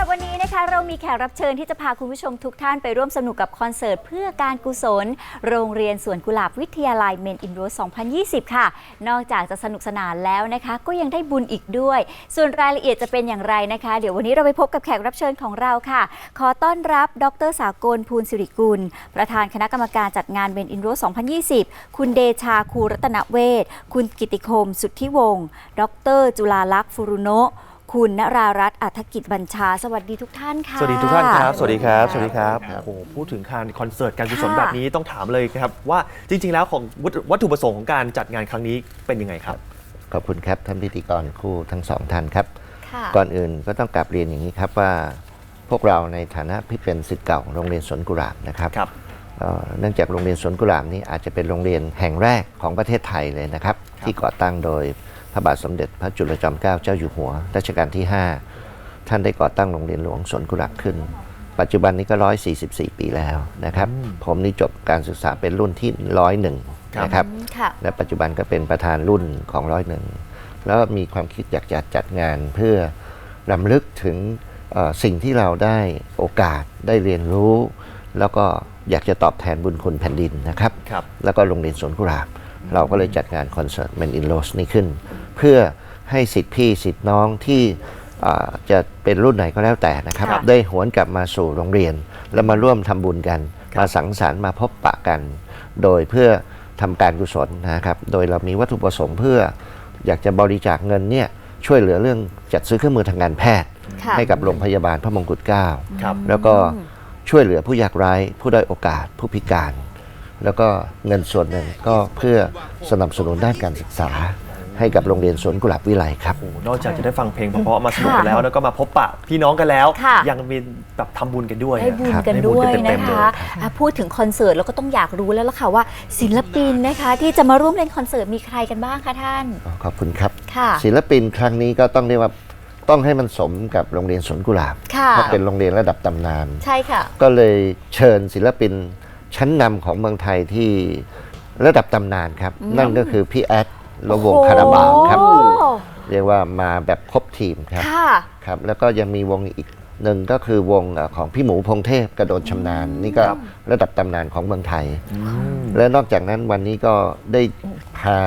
หรับวันนี้นะคะเรามีแขกรับเชิญที่จะพาคุณผู้ชมทุกท่านไปร่วมสนุกกับคอนเสิร์ต เพื่อการกุศล โรงเรียนสวนกุหลาบวิทยาลัยเมนอินโร2020 ค่ะ นอกจากจะสนุกสนานแล้วนะคะ ก็ยังได้บุญอีกด้วย ส่วนรายละเอียดจะเป็นอย่างไรนะคะ เดี๋ยววันนี้เราไปพบกับแขกรับเชิญของเราค่ะ ขอต้อนรับ ดรสากลภูลสิริกุล ประธานคณะกรรมการจัดงานเมนอินโร2020 คุณเดชาคูรัตนเวศคุณกิติคม สุทธิวงศ์ ดร จุลาลักษณ์ฟุรุโนะ คุณนรารัตน์อัธกิจบัญชา สวัสดีทุกท่านค่ะ สวัสดีทุกท่านครับ สวัสดีครับสสวัวัสสดีดีคครัรับบโอ้โห พูดถึงการคอนเสิร์ตการกุศลค่ะ แบบนี้ต้องถามเลยครับว่าจริง ๆ แล้วของวัตวัตถุประสงค์ของการจัดงานครั้งนี้เป็นยังไงครับ ขอบคุณครับท่านพิธีกรคู่ทั้งสองท่านครับ ค่ะ ก่อนอื่นก็ต้องกลับเรียนอย่างนี้ครับว่า พวกเราในฐานะที่เป็นศิษย์เก่าโรงเรียนสวนกุหลาบนะครับครับ เอ่อเนื่องจากโรงเรียนสวนกุหลาบนี้อาจจะเป็นโรงเรียนแห่งแรกของประเทศไทยเลยนะครับ ที่ก่อตั้งโดย พระบาทสมเด็จพระจุลจอมเกล้าเจ้าอยู่หัวรัชกาลที่ 5 ท่านได้ก่อตั้งโรงเรียนหลวงสวนกุหลาบขึ้น ปัจจุบันนี้ก็ 144 ปีแล้วนะครับ ผมนี่จบการศึกษาเป็นรุ่นที่ร้อยหนึ่งครับนะครับค่ะและปัจจุบันก็เป็นประธานรุ่นของร้อยหนึ่งแล้วมีความคิดอยากจะจัดงานเพื่อรำลึกถึงเอ่อสิ่งที่เราได้โอกาสได้เรียนรู้ แล้วก็อยากจะตอบแทนบุญคุณแผ่นดินนะครับครับแล้วก็โรงเรียนสวนกุหลาบ เราก็เลยจัดงานคอนเสิร์ต Men in Rose นี้ขึ้น เพื่อให้สิทธิพี่สิทธิน้องที่อ่าจะเป็นรุ่นไหนก็แล้วแต่นะครับค่ะได้หวนกลับมาสู่โรงเรียน แล้วมาร่วมทำบุญกัน มาสังสรรค์มาพบปะกัน โดยเพื่อทำการกุศลนะครับ โดยเรามีวัตถุประสงค์เพื่ออยากจะบริจาคเงินเนี่ยช่วยเหลือเรื่องจัดซื้อเครื่องมือทางการแพทย์ค่ะให้กับโรงพยาบาลพระมงกุฎเกล้าครับแล้วก็ช่วยเหลือผู้ยากไร้ผู้ด้อยโอกาสผู้พิการ แล้วก็เงินส่วนหนึ่งก็เพื่อสนับสนุนด้านการศึกษา ให้กับโรงเรียนสวนกุหลาบวิไลครับ โอ้โหนอกจากจะได้ฟังเพลงเพราะๆมาสนุกกันแล้ว แล้วก็มาพบปะพี่น้องกันแล้ว ค่ะ ยังมีแบบทำบุญกันด้วยได้บุญครับกันได้ด้วยเต็นะมๆเลย คะอะพูดถึงคอนเสิร์ตเราก็ต้องอยากรู้แล้วล่ะค่ะว่าศิลปินนะคะ ที่จะมาร่วมเล่นคอนเสิร์ตมีใครกันบ้างคะท่านขอบคุณครับ ค่ะ ศิลปินครั้งนี้ก็ต้องเรียกว่าต้องให้มันสมกับโรงเรียนสวนกุหลาบค่ะ เพราะเป็นโรงเรียนระดับตำนาน ใช่ค่ะ ก็เลยเชิญศิลปินชั้นนำของเมืองไทยที่ระดับตำนานครับ นั่นก็คือพี่แอด และวงคาราบาวครับ โอ้เรียกว่ามาแบบครบทีมครับค่ะ ครับ แล้วก็ยังมีวงอีกหนึ่งก็คือวงเอ่อของพี่หมูพงเทพกระโดดชำนาญนี่ก็ระดับตำนานของเมืองไทย และนอกจากนั้นวันนี้ก็ได้พา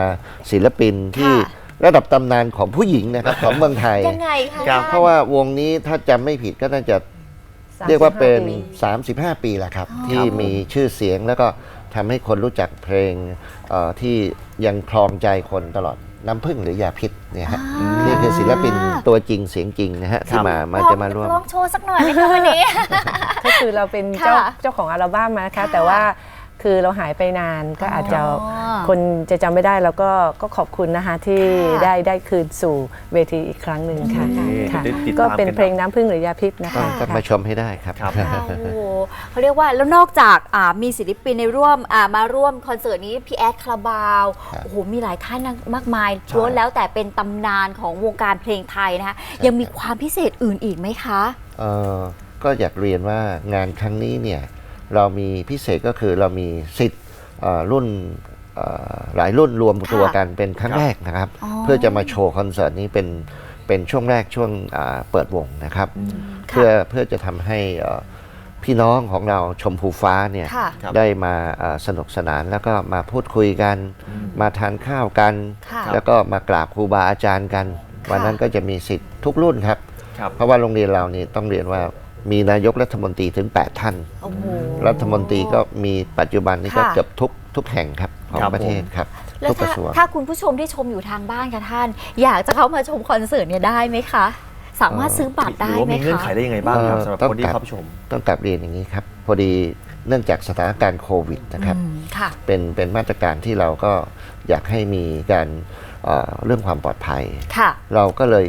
ศิลปินที่ค่ะ ระดับตำนานของผู้หญิงนะครับของเมืองไทย ยังไงคะครับ เพราะว่าวงนี้ถ้าจำไม่ผิดก็น่าจะ เรียกว่าเป็น 35 ปีแล้วครับ ที่มีชื่อเสียงแล้วก็ทำให้คนรู้จักเพลงเอ่อที่ยังคลองใจคนตลอดน้ำพึ่งหรือยาพิษเนี่ยฮะนี่คือศิลปินตัวจริงเสียงจริงนะฮะที่มามาจะมาร่วมลองโชว์สักหน่อยไหมคะวันนี้ ก็คือเราเป็นเจ้าค่ะเจ้าของอัลบั้มนะคะค่ะแต่ว่า คือเราหายไปนานก็อาจจะอ๋อคนจะจำไม่ได้แล้วก็ก็ขอบคุณนะคะที่ค่ะได้ได้คืนสู่เวทีอีกครั้งหนึ่งค่ะอืมค่ะได้ติดตามก็เป็นกันเพลงน้ำพึ่งหรือยาพิษนะคะค่ะก็มาชมให้ได้ครับครับค่ะโอ้โหเขาเรียกว่าแล้วนอกจากอ่ามีศิลปินในร่วมอ่ามาร่วมคอนเสิร์ตนี้พี่แอดคาราบาวโอ้โหมีหลายท่านมากมายล้วนแล้วแต่เป็นตำนานของวงการเพลงไทยนะคะยังมีความพิเศษอื่นอีกไหมคะเอ่อก็อยากเรียนว่างานครั้งนี้เนี่ย เรามีพิเศษก็คือเรามีสิทธิ์เอ่อรุ่นเอ่อหลายรุ่นรวมตัวกันเป็นครั้งแรกนะครับอ๋อเพื่อจะมาโชว์คอนเสิร์ตนี้เป็นเป็นช่วงแรกช่วงอ่าเปิดวงนะครับ เพื่อเพื่อจะทำให้เอ่อพี่น้องของเราชมพูฟ้าเนี่ยค่ะครับได้มาเอ่อสนุกสนานแล้วก็มาพูดคุยกัน มาทานข้าวกันค่ะแล้วก็มากราบครูบาอาจารย์กัน วันนั้นก็จะมีสิทธิ์ทุกรุ่นครับครับเพราะว่าโรงเรียนเรานี่ต้องเรียนว่า มีนายกรัฐมนตรีถึง 8 ท่าน โอ้โห รัฐมนตรีก็มีปัจจุบันนี้ก็ค่ะ เกือบทุกทุกแห่งครับของครับ ประเทศครับแล้วทุกกถ้าระทรวง ถ้าคุณผู้ชมที่ชมอยู่ทางบ้านค่ะท่าน อยากจะเข้ามาชมคอนเสิร์ตเนี่ยได้ไหมคะ สามารถซื้อบัตรหได้รือว่าไหมมีเงื่อนคะ ไขได้ยังไงบ้างครับเอ่อสำหรับต้องคนที่กลับเข้าไปชม ต้องกลับเรียนอย่างนี้ครับ พอดีเนื่องจากสถานการณ์โควิดนะครับ อืมค่ะ เป็นเป็นมาตรการที่เราก็อยากให้มีการเอ่อเรื่องความปลอดภัย ค่ะ เราก็เลย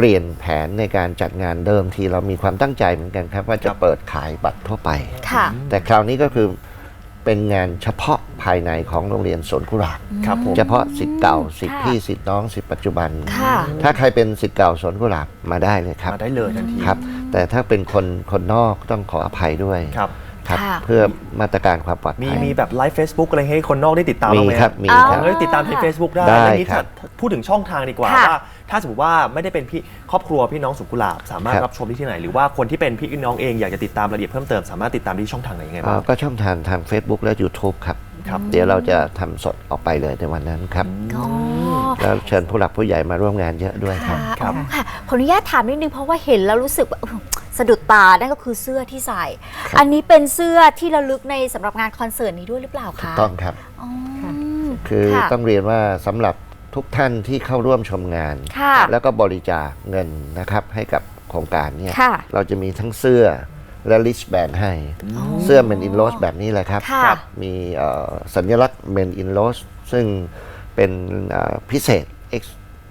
เปลี่ยนแผนในการจัดงานเดิมทีเรามีความตั้งใจเหมือนกันครับ ว่าจะครับเปิดขายบัตรทั่วไป ค่ะ แต่คราวนี้ก็คือเป็นงานเฉพาะภายในของโรงเรียนสวนกุหลาบครับผมเฉพาะสิทธิ์เก่าสิทธิ์ค่ะพี่สิทธิ์น้องสิทธิ์ปัจจุบัน ค่ะ ถ้าใครเป็นสิทธิ์เก่าสวนกุหลาบมาได้เลยครับมาได้เลยทันทีครับ แต่ถ้าเป็นคนคนนอกต้องขออภัยด้วย ครับ ครับค่ะ เพื่อมาตรการความปลอดมีภัย มีแบบไลฟ์ Facebook อะไรให้คนนอกได้ติดตามมีบ้างไหมครับมีอ๋อครับ เอ้ยติดตามใน Facebook ได้ได้แล้วนี้ครับถ้าพูดถึงช่องทางดีกว่าค่ะว่า ถ้าสมมติว่าไม่ได้เป็นพี่ครอบครัวพี่น้องสุกุหลาบสามารถครับ รับชมได้ที่ไหน หรือว่าคนที่เป็นพี่น้องเองอยากจะติดตามรายละเอียดเพิ่มเติมสามารถติดตามได้ที่ช่องทางไหนยังไงเอ่บ้าอง ก็ช่องทางทาง Facebook และ YouTube ครับ ครับ เดี๋ยวเราจะทำสดออกไปเลยในวันนั้นครับ อ๋อ แล้วเชิญผู้หลักผู้ใหญ่มาร่วมงานเยอะด้วยครับค่ะครับอ๋อค่ะขออนุญาตถามนิดนึงเพราะว่าเห็นแล้วรู้สึกว่าอื้อสะดุดตานั่นก็คือเสื้อที่ใส่ อันนี้เป็นเสื้อที่ระลึกในสำหรับงานคอนเสิร์ตนี้ด้วยหรือเปล่าคะต้องครับอ๋อคือค่ะต้องเรียนว่าสำหรับทุกท่านที่เข้าร่วมชมงานค่ะแล้วก็บริจาคเงินนะครับให้กับโครงการเนี่ยค่ะเราจะมีทั้งเสื้อและลิชแบนให้ เสื้อ Men in Rose แบบนี้เลยครับค่ะครับ มีเอ่อสัญลักษณ์ Men in Rose ซึ่ง เป็นเอ่อพิเศษ ex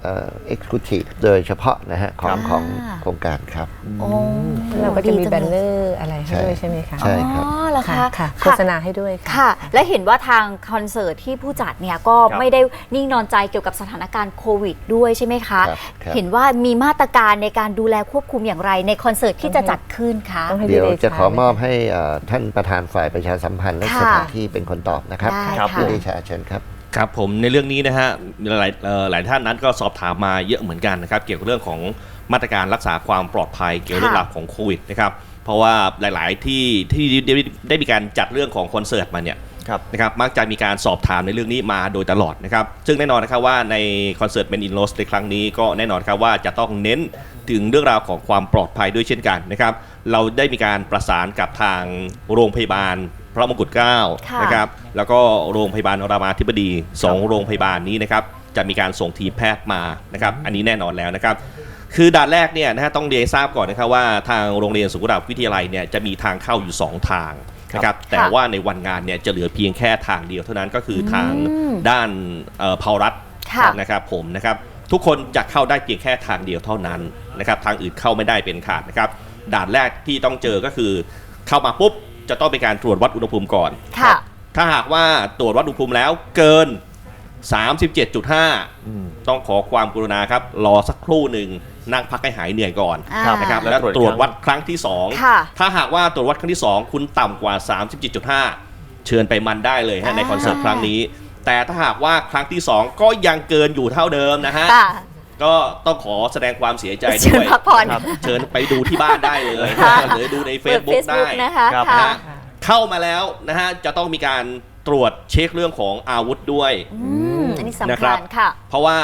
เอ่อ exclusive โดยเฉพาะนะฮะของครับของโครงการครับโอ้เราก็จะมีดีแบงนลยเนอร์อะไรให้ด้วยใช่ไหมคะใช่ครับอ๋อเหรอค่ะคะค่ะโฆษณาให้ด้วยค่ะค่ะ และเห็นว่าทางคอนเสิร์ตที่ผู้จัดเนี่ยก็ครับไม่ได้นิ่งนอนใจเกี่ยวกับสถานการณ์โควิดด้วยใช่ไหมคะครับครับเห็นว่ามีมาตรการในการดูแลควบคุมอย่างไรในคอนเสิร์ตที่จะจัดขึ้นคะต้องให้เดี๋ยวพี่เดชาจะขอมอบเลยค่ะให้เอ่อท่านประธานฝ่ายประชาสัมพันธ์และค่ะสถานที่เป็นคนตอบนะครับได้ครับค่ะพี่เดชาเชิญครับ ครับผมในเรื่องนี้นะฮะมีหลายเอ่อหลายท่านนั้นก็สอบถามมาเยอะเหมือนกันนะครับ เกี่ยวกับเรื่องของมาตรการรักษาความปลอดภัยเกี่ยวกับเรื่องราวของโควิดนะครับเพราะว่าหลาย ๆ ที่ที่ได้ได้มีการจัดเรื่องของคอนเสิร์ตมาเนี่ยครับนะครับมักจะมีการสอบถามในเรื่องนี้มาโดยตลอดนะครับ ซึ่งแน่นอนนะครับว่าในคอนเสิร์ต Men in Lost ในครั้งนี้ก็แน่นอนครับว่าจะต้องเน้นถึงเรื่องราวของความปลอดภัยด้วยเช่นกันนะครับ เราได้มีการประสานกับทางโรงพยาบาลพ ระมงกุฎเกล้าค่ะนะครับแล้วก็โรงพยาบาลรามาธิบดีสองโรงพยาบาลนี้นะครับจะมีการส่งทีมแพทย์มานะครับอันนี้แน่นอนแล้วนะครับ คือด่านแรกเนี่ยนะฮะต้องเรียนให้ทราบก่อนนะครับว่าทางโรงเรียนสุขุมวิทยาลัยเนี่ยจะมีทางเข้าอยู่ 2 ทางนะครับแต่ว่าในวันงานเนี่ยจะเหลือเพียงแค่ทางเดียวเท่านั้นก็คือทางด้านเอ่อเผารัฐค่ะ นะครับผมนะครับทุกคนจะเข้าได้เพียงแค่ทางเดียวเท่านั้นนะครับทางอื่นเข้าไม่ได้เป็นขาดนะครับด่านแรกที่ต้องเจอก็คือเข้ามาปุ๊บ จะต้องเป็นการตรวจวัดอุณหภูมิก่อน ค่ะ ถ้าหากว่าตรวจวัดอุณหภูมิแล้วเกิน37.5อืมต้องขอความกรุณาครับ รอสักครู่หนึ่งนั่งพักให้หายเหนื่อยก่อนครับนะครับแล้แล้ววตรวจตรวจวัดครั้งที่ ค่ะ 2 ถ้าหากว่าตรวจวัดครั้งที่ 2 คุณต่ำกว่า 37.5 เชิญไปมันได้เลยฮะในคอนเสิร์ตครั้งนี้ แต่ถ้าหากว่าครั้งที่ 2 ก็ยังเกินอยู่เท่าเดิมนะฮะ ค่ะ ก็ต้องขอแสดงความเสียใจเชิด้ญวยพักผ่อนครับ เชิญไปดูที่บ้านได้เลยค่ะ หรือดูใน เปิด Facebook ได้ Facebook นะคะครับ ค่ะ นะฮะเข้ามาแล้วนะฮะจะต้องมีการตรวจเช็คเรื่องของอาวุธด้วย อืม อันนี้สำนะครัคับ ญค่ะ เพราะว่า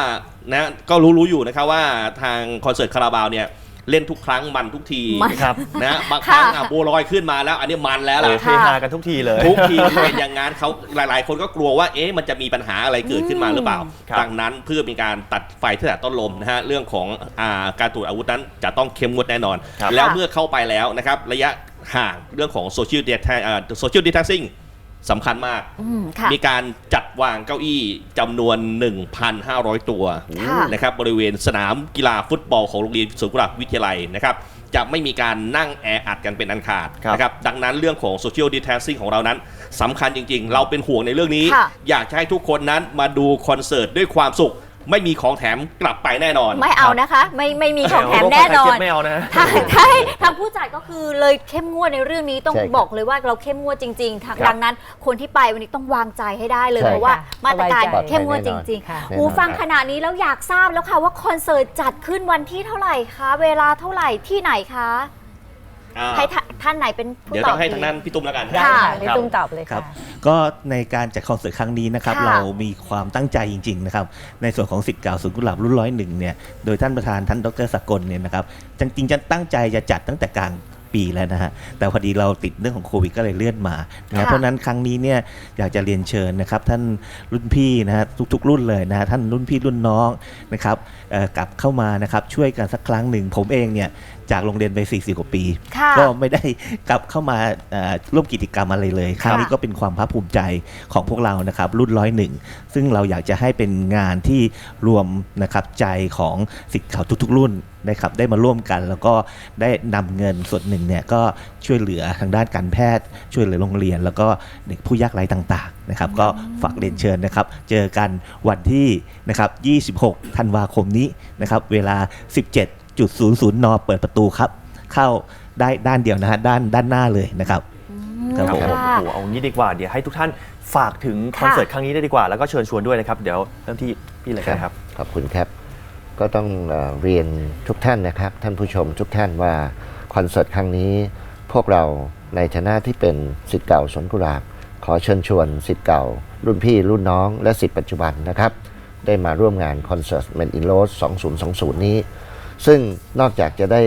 นะก็รู้รู้ๆอยู่นะครับว่าทางคอนเสิร์ตคาราบาวเนี่ย เล่นทุกครั้งมันทุกทีมันครับนะบางครั้งค่ะอะบัวลอยขึ้นมาแล้ว อันนี้มันแล้วโอ้ล่ะเฮฮากันทุกทีเลย ทุกทีเป็นอย่างนั้นเขาหลาย ๆ คนก็กลัวว่าเอ๊ะมันจะมีปัญหาอะไรเกิดขึ้นมาหรือเปล่าครับดังนั้นเพื่อมีการตัดไฟที่แต่ต้นลมนะฮะเรื่องของอาการตรวจอาวุธนั้นจะต้องเข้มงวดแน่นอนครับแล้วเมื่อเข้าไปแล้วนะครับระยะห่างเรื่องของโซเชียลเดียโซเชียลดิทังซิ่ง สำคัญมาก อืมค่ะ มีการจัดวางเก้าอี้จำนวน 1,500 ตัวค่ะ นะครับบริเวณสนามกีฬาฟุตบอลของโรงเรียนสวนกุหลาบวิทยาลัยนะครับจะไม่มีการนั่งแออัดกันเป็นอันขาดครับ นะครับดังนั้นเรื่องของโซเชียลดิแทนซิ่งของเรานั้นสำคัญจริงๆ เราเป็นห่วงในเรื่องนี้ ค่ะ อยากจะให้ทุกคนนั้นมาดูคอนเสิร์ตด้วยความสุข ไม่มีของแถมกลับไปแน่นอน ไม่เอานะคะ ไม่ไม่มีของแถมแน่นอนไม่เอานะใช่ใช่ทางผู้จัดก็คือเลยเข้มงวดในเรื่องนี้ต้องใช่ครับบอกเลยว่าเราเข้มงวดจริงๆทางครับดังนั้น คนที่ไปวันนี้ต้องวางใจให้ได้เลยใช่เพราะว่ามาตรการสบายใจเข้มงวดจริงค่ะ ๆหูฟังขนาดนี้แล้วอยากทราบแล้วค่ะว่าคอนเสิร์ตจัดขึ้นวันที่เท่าไหร่คะ เวลาเท่าไหร่ที่ไหนคะ อ่าให้ท่า ท่านไหนเป็นผู้เดี๋ยวตต้ออบงให้ดีทางด้านพี่ตุ้มแล้วกันได้ค่ะค่ะ พี่ตุ้มตอบเลยครัค่ะ บก็ในการจัดคอนเสิร์ตครั้งนี้นะครับค่ะเรามีความตั้งใจจริงๆนะครับในส่วนของสิทธิ์เก่าศูนย์กุหลาบรุ่นร้อยหนึ่งเนี่ยโดยท่านประธานท่านดรสกลเนี่ยนะครับจริงๆจะตั้งใจจะจัดตั้งแต่กลางปีแล้วนะฮะแต่พอดีเราติดเรื่องของโควิดก็เลยเลื่อนมานะค่ะ เพราะฉะนั้นครั้งนี้เนี่ยอยากจะเรียนเชิญนะครับท่านรุ่นพี่นะฮะทุกๆ รุ่นเลยนะฮะท่านรุ่นพี่รุ่นน้องนะครับเอ่อกลับเข้ามานะครับช่วยกันสักครั้งหนึ่งผมเองเนี่ยจากโรงเรียนไป 40 กว่าปี ค่ะก็ไม่ได้กลับเข้ามาเอ่อร่วมกิจกรรมอะไรเลยครั้งนี้ก็เป็นความภาคภูมิใจของพวกเรานะครับ รุ่นร้อยหนึ่งซึ่งเราอยากจะให้เป็นงานที่รวมนะครับใจของสิทธิ์เก่าทุกๆ รุ่นนะครับได้มาร่วมกัน แล้วก็ได้นำเงินส่วนหนึ่งเนี่ยก็ช่วยเหลือทางด้านการแพทย์ ช่วยเหลือโรงเรียน แล้วก็เด็กผู้ยากไร้ต่างๆนะครับ ก็ฝากเรียนเชิญนะครับ เจอกันวันที่นะครับ 26 ธันวาคมนี้นะครับ เวลา 17.00นเปิดประตูครับ เข้าได้ด้านเดียวนะฮะด้านด้านหน้าเลยนะครับอืมครับผมผมค่ะโอ้โหเอางี้ดีกว่าเดี๋ยวให้ทุกท่านฝากถึงคอนเสิร์ตครั้งนี้ได้ดีกว่า แล้วก็เชิญชวนด้วยนะครับ เดี๋ยวเริ่มที่พี่เลยนะครับ ขอบคุณครับ ก็ต้องเอ่อเรียนทุกท่านนะครับ ท่านผู้ชมทุกท่านว่าคอนเสิร์ตครั้งนี้ พวกเราในฐานะที่เป็นสิทธิ์เก่าสวนกุหลาบ ขอเชิญชวนสิทธิ์เก่า รุ่นพี่รุ่นน้องและสิทธิ์ปัจจุบันนะครับ ได้มาร่วมงานคอนเสิร์ต Men in Rose 2020 นี้ ซึ่งนอกจากจะได้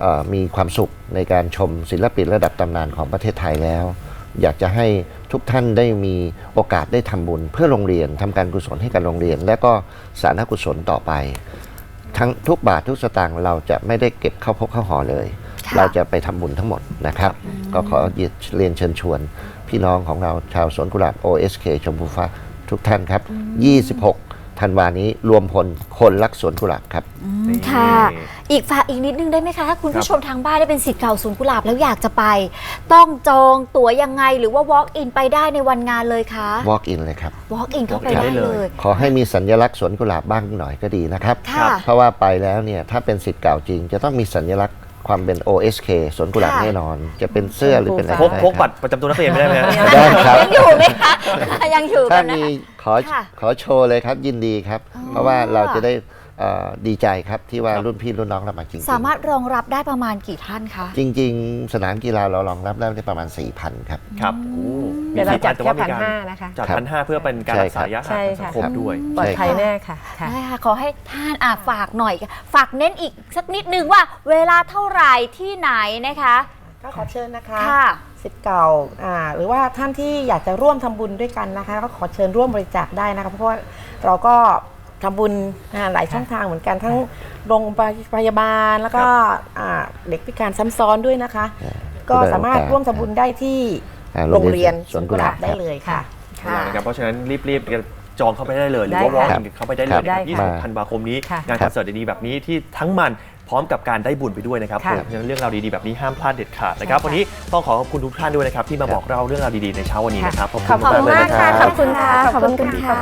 เอ่อมีความสุขในการชมศิลปินระดับตำนานของประเทศไทยแล้ว อยากจะให้ทุกท่านได้มีโอกาสได้ทำบุญ เพื่อโรงเรียนทำการกุศลให้กับโรงเรียน และก็สาธารณกุศลต่อไป ทั้งทุกบาททุกสตางค์เราจะไม่ได้เก็บเข้าพกเข้าหอเลยค่ะเราจะไปทำบุญทั้งหมดนะครับ ก็ขอเรียนเชิญชวน พี่น้องของเราชาวสวนกุหลาบ OSK ชมพูฟ้าทุกท่านครับ 26 ธันวานี้รวมพลคนรักสวนกุหลาบครับ อืมค่ะ อีกฝากอีกนิดนึงได้ไหมคะถ้าคุณผู้ชมทางบ้านได้เป็นสิทธิ์เก่าศูนย์กุหลาบแล้วอยากจะไป ต้องจองตั๋วยังไงหรือว่า walk in ไปได้ในวันงานเลยคะ walk in เลยครับ walk in เข้าไป walk in ได้ได้เลเลย ย ขอให้มีสัญลักษณ์สวนกุหลาบบ้างหน่อยก็ดีนะครับ ค่ะ เพราะว่าไปแล้วเนี่ยถ้าเป็นสิทธิ์เก่าจริง จะต้องมีสัญลักษณ์ ความเป็น OSK สวนกุหลาบค่ะแน่นอน จะเป็นเสื้อหรือเป็นอะไรพกได้พกบัตรประจำตัวนักเรียนไม่ได้ไหมฮะ ได้ครับ ยังอยู่ไหมคะยังอยู่ถ้ากันนะมีคะ ขอค่ะขอโชว์เลยครับยินดีครับอ๋อเพราะว่าเราจะได้เอ่อ ดีใจครับที่ว่ารุ่นพี่รุ่นน้องเรามาจริงๆสามารถรองรับได้ประมาณกี่ท่านคะ จริง ๆ สนามกีฬาเรารองรับได้ประมาณ 4,000 ครับ ครับโอ้เดี๋ยวเราจัดแต่แค่ว่ามีพันการห้านะคะจัดครับพันห้าเพื่อเป็นการใช่รักษาระยะห่างใช่ทางสัค่ะงคมด้วยปลอดภัยแน่ค่ะค่ะได้ค่ะ ขอให้ท่านอะฝากหน่อย ฝากเน้นอีกสักนิดนึงว่าเวลาเท่าไหร่ที่ไหนนะคะก็ขอเชิญนะคะค่ะสิทธิ์เก่าอ่าหรือว่าท่านที่อยากจะร่วมทำบุญด้วยกันนะคะ ก็ขอเชิญร่วมบริจาคได้นะคะเพราะว่าเราก็ ทำบุญอ่าหลายช่องทางเหมือนกันทั้งโรงพยาบาลแล้วก็อ่าเด็กพิการซ้ำซ้อนด้วยนะคะ ก็สามารถร่วมทำบุญได้ที่อ่าโรงเรียนสวนกุหลาบ ได้เลยค่ะ ค่ะ นะครับเพราะฉะนั้นรีบๆจองเข้าไปได้เลยหรือว่าได้วอล์ค่ะกเข้าไปได้เลครัยบนะครับได้ค่ะ20ธันวาคมนี้ค่ะงานคอนเสิร์ตดีๆแบบนี้ที่ทั้งมันพร้อมกับการได้บุญไปด้วยนะครับค่ะเพราะฉะนั้นเรื่องราวดีๆแบบนี้ห้ามพลาดเด็ดขาดนะครับวันนี้ต้องขอขอบคุณทุกท่านด้วยนะครับที่มาบอกเราเรื่องราวดีๆในเช้าวันนี้นะครับขอบคุณมากค่ะ ขอบคุณค่ะ ขอบคุณค่ะ